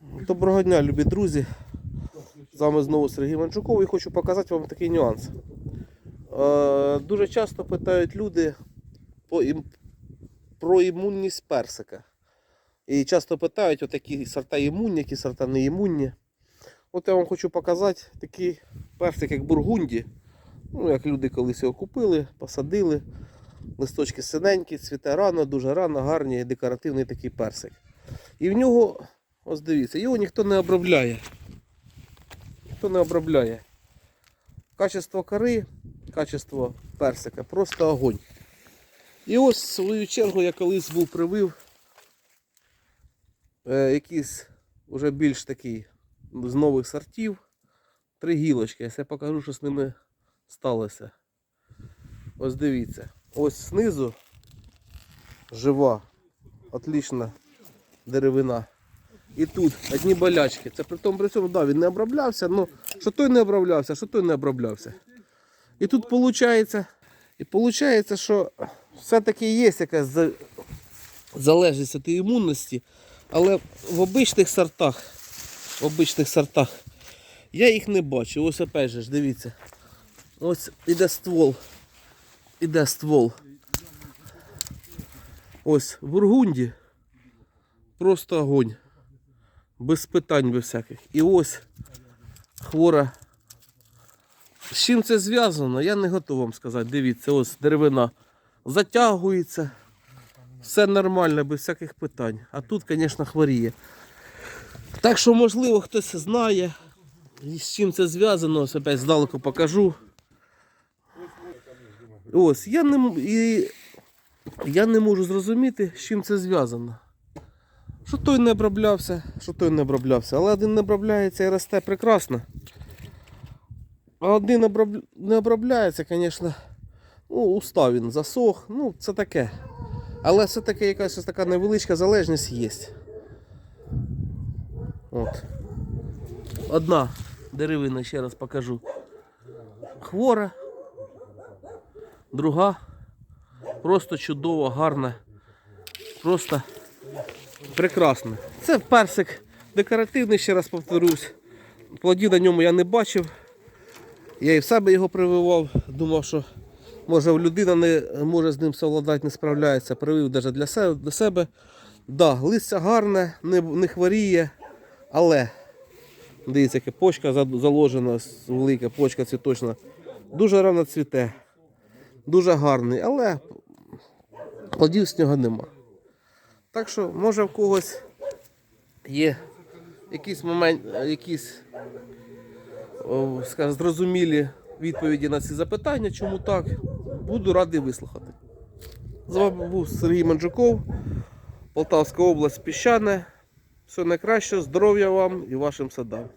Доброго дня, любі друзі. З вами знову Сергій Манчуков і хочу показати вам такий нюанс. Е, дуже часто питають люди по ім- про імунність персика. І часто питають, от які сорта імунні, які сорта не імунні. От я вам хочу показати такий персик, як бургунді. Ну, як люди колись його купили, посадили. Листочки синенькі, цвіте рано, дуже рано, гарний, декоративний такий персик. І в нього, ось дивіться, його ніхто не обробляє. Ніхто не обробляє. Качество кори, качество персика, просто огонь. І ось в свою чергу я колись був привив е, якийсь уже більш такий з нових сортів. Три гілочки. Я покажу, що з ними сталося. Ось дивіться. Ось знизу жива, отлічна деревина. І тут одні болячки. Це при тому при цьому, да, він не оброблявся, ну що той не оброблявся, що той не оброблявся. І тут виходить, виходить, що все-таки є якась залежність від імунності, але в обичних сортах, в обичних сортах я їх не бачу. Ось опять же, дивіться. Ось іде ствол. Іде ствол. Ось в Бургунді. Просто огонь. Без питань, без всяких. І ось хвора. З чим це зв'язано, я не готовий вам сказати. Дивіться, ось деревина затягується. Все нормально, без всяких питань. А тут, звісно, хворіє. Так що, можливо, хтось знає, з чим це зв'язано, ось опять здалеку покажу. Ось, я не, і, я не можу зрозуміти, з чим це зв'язано. Що той не оброблявся, що той не оброблявся. Але один не обробляється і росте прекрасно. А один не обробляється, звісно, ну, устав він засох, ну, це таке. Але все-таки якась ось така невеличка залежність є. От. Одна деревина, ще раз покажу. Хвора. Друга. Просто чудово, гарна. Просто прекрасно. Це персик декоративний, ще раз повторюсь. Плодів на ньому я не бачив. Я і в себе його прививав. Думав, що може людина не може з ним совладати, не справляється. Привив навіть для себе. Для себе. Да, листя гарне, не, не хворіє, але дивіться, яка почка заложена, велика почка цвіточна. Дуже рано цвіте. Дуже гарний, але плодів з нього нема. Так що, може в когось є якісь момент, якісь скажімо, зрозумілі відповіді на ці запитання, чому так, буду радий вислухати. З вами був Сергій Манджуков, Полтавська область Піщане. Все найкраще, здоров'я вам і вашим садам.